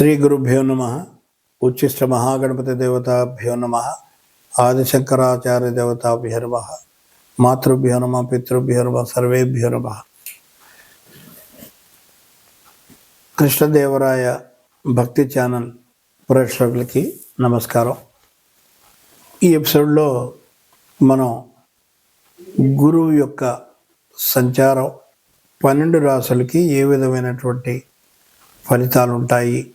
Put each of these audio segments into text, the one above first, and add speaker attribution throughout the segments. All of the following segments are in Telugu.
Speaker 1: శ్రీ గురుభ్యో నమ. ఉచ్చిష్ట మహాగణపతి దేవతాభ్యో నమ. ఆదిశంకరాచార్య దేవతాభ్యో నమ. మాతృభ్యో నమ పితృభ్యో నమ సర్వేభ్యో నమ. కృష్ణదేవరాయ భక్తి ఛానల్ ప్రేక్షకులకి నమస్కారం. ఈ ఎపిసోడ్లో మనం గురువు యొక్క సంచారం పన్నెండు రాసులకి ఏ విధమైనటువంటి ఫలితాలు ఉంటాయి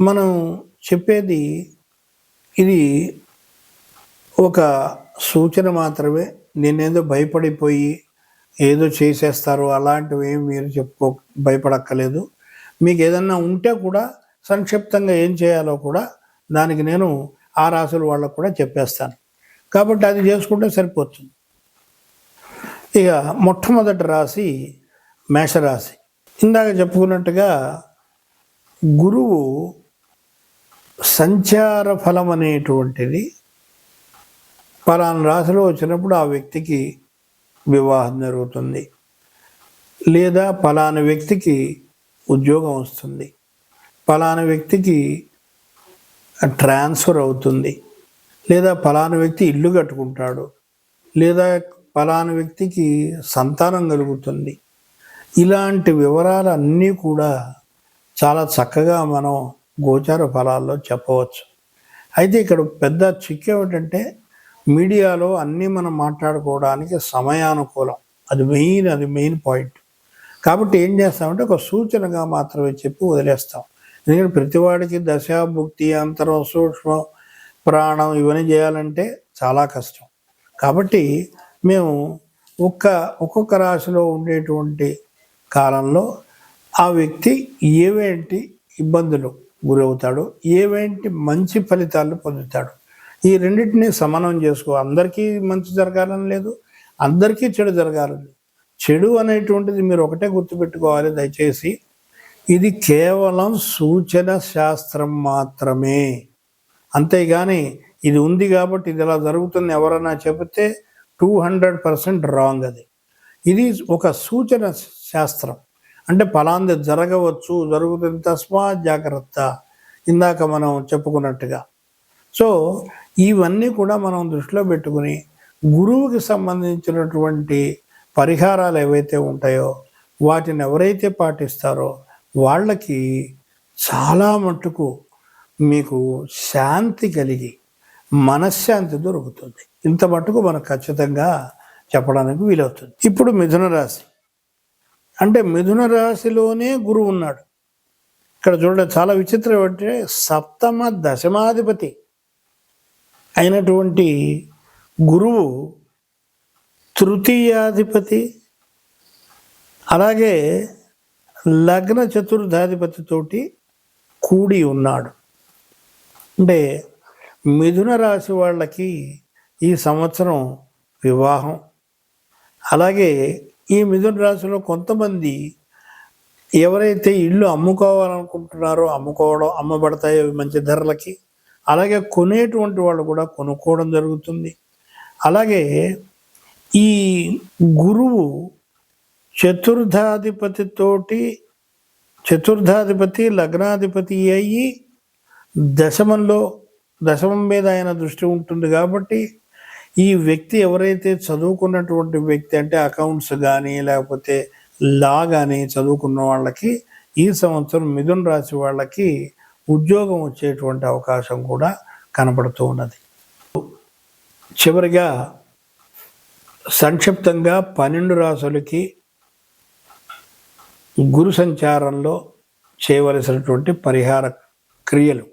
Speaker 1: మనం చెప్పేది ఇది ఒక సూచన మాత్రమే. నేనేదో భయపడిపోయి ఏదో చేసేస్తారు అలాంటివి ఏమి మీరు చెప్పుకో భయపడక్కలేదు మీకు ఏదన్నా ఉంటే కూడా సంక్షిప్తంగా ఏం చేయాలో కూడా దానికి నేను ఆ రాసుల వాళ్ళకు కూడా చెప్పేస్తాను. కాబట్టి అది చేసుకుంటే సరిపోతుంది. ఇక మొట్టమొదటి రాశి మేషరాశి. ఇందాక చెప్పుకున్నట్టుగా గురువు సంచార ఫలం అనేటువంటిది పలానా రాశిలో వచ్చినప్పుడు ఆ వ్యక్తికి వివాహం జరుగుతుంది. లేదా పలానా వ్యక్తికి ఉద్యోగం వస్తుంది. పలానా వ్యక్తికి ట్రాన్స్ఫర్ అవుతుంది. లేదా పలానా వ్యక్తి ఇల్లు కట్టుకుంటాడు. లేదా పలానా వ్యక్తికి సంతానం కలుగుతుంది. ఇలాంటి వివరాలన్నీ కూడా చాలా చక్కగా మనం గోచార ఫలాల్లో చెప్పవచ్చు. అయితే ఇక్కడ పెద్ద చిక్ ఏమిటంటే మీడియాలో అన్నీ మనం మాట్లాడుకోవడానికి సమయానుకూలం. అది మెయిన్ అది మెయిన్ పాయింట్. కాబట్టి ఏం చేస్తామంటే ఒక సూచనగా మాత్రమే చెప్పి వదిలేస్తాం. ఎందుకంటే ప్రతివాడికి దశ భుక్తి అంతరం సూక్ష్మం ప్రాణం ఇవన్నీ చేయాలంటే చాలా కష్టం. కాబట్టి మేము ఒక్క ఒక్కొక్క రాశిలో ఉండేటువంటి కాలంలో ఆ వ్యక్తి ఏవేంటి ఇబ్బందులు? గురవుతాడు ఏవేంటి మంచి ఫలితాలు పొందుతాడు. ఈ రెండింటిని సమానం చేసుకో. అందరికీ మంచి జరగాలని లేదు అందరికీ చెడు జరగాలని చెడు అనేటువంటిది మీరు ఒకటే గుర్తుపెట్టుకోవాలి దయచేసి. ఇది కేవలం సూచన శాస్త్రం మాత్రమే. అంతేగాని ఇది ఉంది కాబట్టి ఇది ఇలా జరుగుతుంది ఎవరన్నా చెబితే టూ హండ్రెడ్ పర్సెంట్ రాంగ్ అది. ఇది ఒక సూచన శాస్త్రం. అంటే ఫలాంది జరగవచ్చు జరుగుతుంది. తస్మా జాగ్రత్త. ఇందాక మనం చెప్పుకున్నట్టుగా. సో ఇవన్నీ కూడా మనం దృష్టిలో పెట్టుకుని గురువుకి సంబంధించినటువంటి పరిహారాలు ఏవైతే ఉంటాయో వాటిని ఎవరైతే పాటిస్తారో వాళ్ళకి చాలా మట్టుకు మీకు శాంతి కలిగి మనశ్శాంతి దొరుకుతుంది. ఇంత మట్టుకు మనకు ఖచ్చితంగా చెప్పడానికి వీలవుతుంది. ఇప్పుడు మిథున రాశి. అంటే మిథున రాశిలోనే గురువు ఉన్నాడు. ఇక్కడ చూడండి చాలా విచిత్రం అంటే సప్తమ దశమాధిపతి అయినటువంటి గురువు తృతీయాధిపతి అలాగే లగ్న చతుర్థాధిపతితోటి కూడి ఉన్నాడు. అంటే మిథున రాశి వాళ్ళకి ఈ సంవత్సరం వివాహం. అలాగే ఈ మిథున రాశిలో కొంతమంది ఎవరైతే ఇల్లు అమ్ముకోవాలనుకుంటున్నారో అమ్ముకోవడం అమ్మబడతాయో మంచి ధరలకి. అలాగే కొనేటువంటి వాళ్ళు కూడా కొనుక్కోవడం జరుగుతుంది. అలాగే ఈ గురువు చతుర్థాధిపతితోటి చతుర్థాధిపతి లగ్నాధిపతి అయ్యి దశమంలో దశమం మీద ఆయన దృష్టి ఉంటుంది కాబట్టి ఈ వ్యక్తి ఎవరైతే చదువుకున్నటువంటి వ్యక్తి అంటే అకౌంట్స్ కానీ లేకపోతే లా కానీ చదువుకున్న వాళ్ళకి ఈ సంవత్సరం మిథున్ రాశి వాళ్ళకి ఉద్యోగం వచ్చేటువంటి అవకాశం కూడా కనపడుతూ ఉన్నది. చివరిగా సంక్షిప్తంగా పన్నెండు రాసులకి గురు సంచారంలో చేయవలసినటువంటి పరిహార క్రియలు.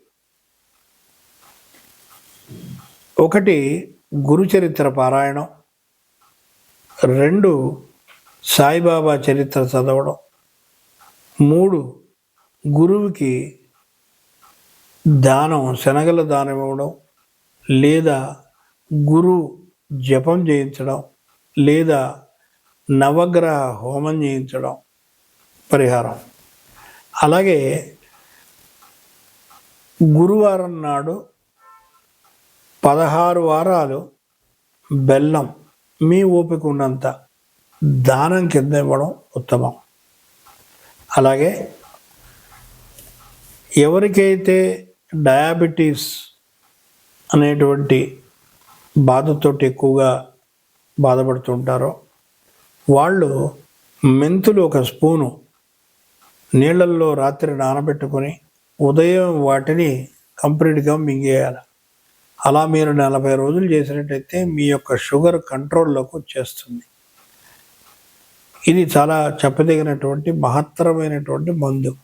Speaker 1: ఒకటి గురు చరిత్ర పారాయణం. రెండు సాయిబాబా చరిత్ర చదవడం. మూడు గురువుకి దానం శనగల దానం ఇవ్వడం. లేదా గురు జపం చేయించడం. లేదా నవగ్రహ హోమం చేయించడం. పరిహారం. అలాగే గురువారం నాడు పదహారు వారాలు బెల్లం మీ ఓపిక ఉన్నంత దానం కింద ఇవ్వడం ఉత్తమం. అలాగే ఎవరికైతే డయాబెటీస్ అనేటువంటి బాధతోటి ఎక్కువగా బాధపడుతుంటారో వాళ్ళు మెంతులు ఒక స్పూను నీళ్ళల్లో రాత్రి నానబెట్టుకొని ఉదయం వాటిని కంప్లీట్గా మింగేయాలి. అలా మీరు నలభై రోజులు చేసినట్టయితే మీ యొక్క షుగర్ కంట్రోల్లోకి వచ్చేస్తుంది. ఇది చాలా చెప్పదగినటువంటి మహత్తరమైనటువంటి మందు.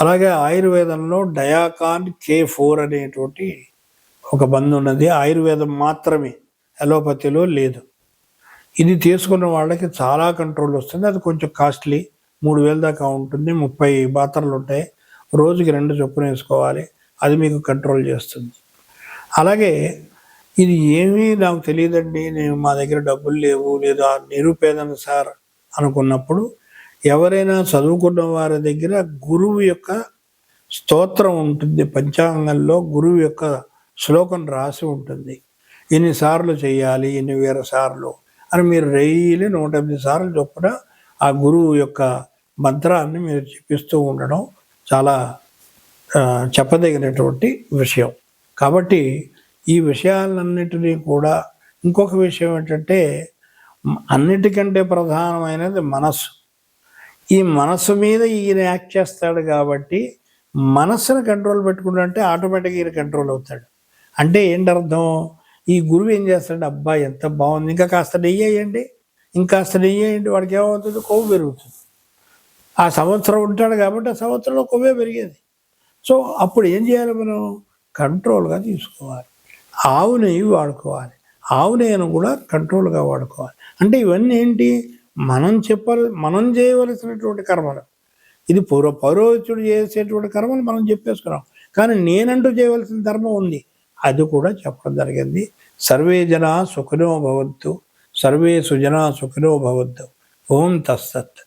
Speaker 1: అలాగే ఆయుర్వేదంలో డయాకాన్ కే ఫోర్ అనేటువంటి ఒక మందు ఉన్నది. ఆయుర్వేదం మాత్రమే అలోపతిలో లేదు. ఇది తీసుకున్న వాళ్ళకి చాలా కంట్రోల్ వస్తుంది. అది కొంచెం కాస్ట్లీ మూడు వేల దాకా ఉంటుంది. ముప్పై బాత్రలు ఉంటాయి. రోజుకి రెండు చొప్పున వేసుకోవాలి. అది మీకు కంట్రోల్ చేస్తుంది. అలాగే ఇది ఏమీ నాకు తెలియదండి. నేను మా దగ్గర డబ్బులు లేవు. లేదా నిరుపేదను సార్ అనుకున్నప్పుడు ఎవరైనా చదువుకున్న వారి దగ్గర గురువు యొక్క స్తోత్రం ఉంటుంది. పంచాంగంలో గురువు యొక్క శ్లోకం రాసి ఉంటుంది. ఎన్నిసార్లు చేయాలి ఎన్ని వేల సార్లు? అని మీరు రైలు నూట ఎనిమిది సార్లు చొప్పున ఆ గురువు యొక్క మంత్రాన్ని మీరు చెప్పిస్తూ ఉండడం చాలా చెప్పదగినటువంటి విషయం. కాబట్టి ఈ విషయాలన్నిటినీ కూడా ఇంకొక విషయం ఏంటంటే అన్నిటికంటే ప్రధానమైనది మనస్సు. ఈ మనస్సు మీద ఈయన యాక్ట్ చేస్తాడు కాబట్టి మనస్సును కంట్రోల్ పెట్టుకుంటే ఆటోమేటిక్గా ఈయన కంట్రోల్ అవుతాడు. అంటే ఏంటి అర్థం ఈ గురువు ఏం చేస్తాడు అబ్బా ఎంత బాగుంది. ఇంకా కాస్త నెయ్యి వేయండి. ఇంకాస్త నెయ్యి వేయండి. వాడికి ఏమవుతుంది? కొవ్వు పెరుగుతుంది. ఆ సంవత్సరం ఉంటాడు కాబట్టి ఆ సంవత్సరంలో కొవ్వే పెరిగేది. సో అప్పుడు ఏం చేయాలి మనం? కంట్రోల్గా తీసుకోవాలి. ఆవు నెయ్యి వాడుకోవాలి. ఆవు నెయ్యను కూడా కంట్రోల్గా వాడుకోవాలి. అంటే ఇవన్నీ ఏంటి? మనం చెప్పాలి మనం చేయవలసినటువంటి కర్మలు. ఇది పూర్వ పౌరోహితుడు చేసేటువంటి కర్మలు మనం చెప్పేసుకున్నాం. కానీ నేనంటూ చేయవలసిన ధర్మం ఉంది. అది కూడా చెప్పడం జరిగింది. సర్వే జనా సుఖినో భవద్దు సర్వే సుజనా సుఖినో భవద్దు ఓం తస్సత్.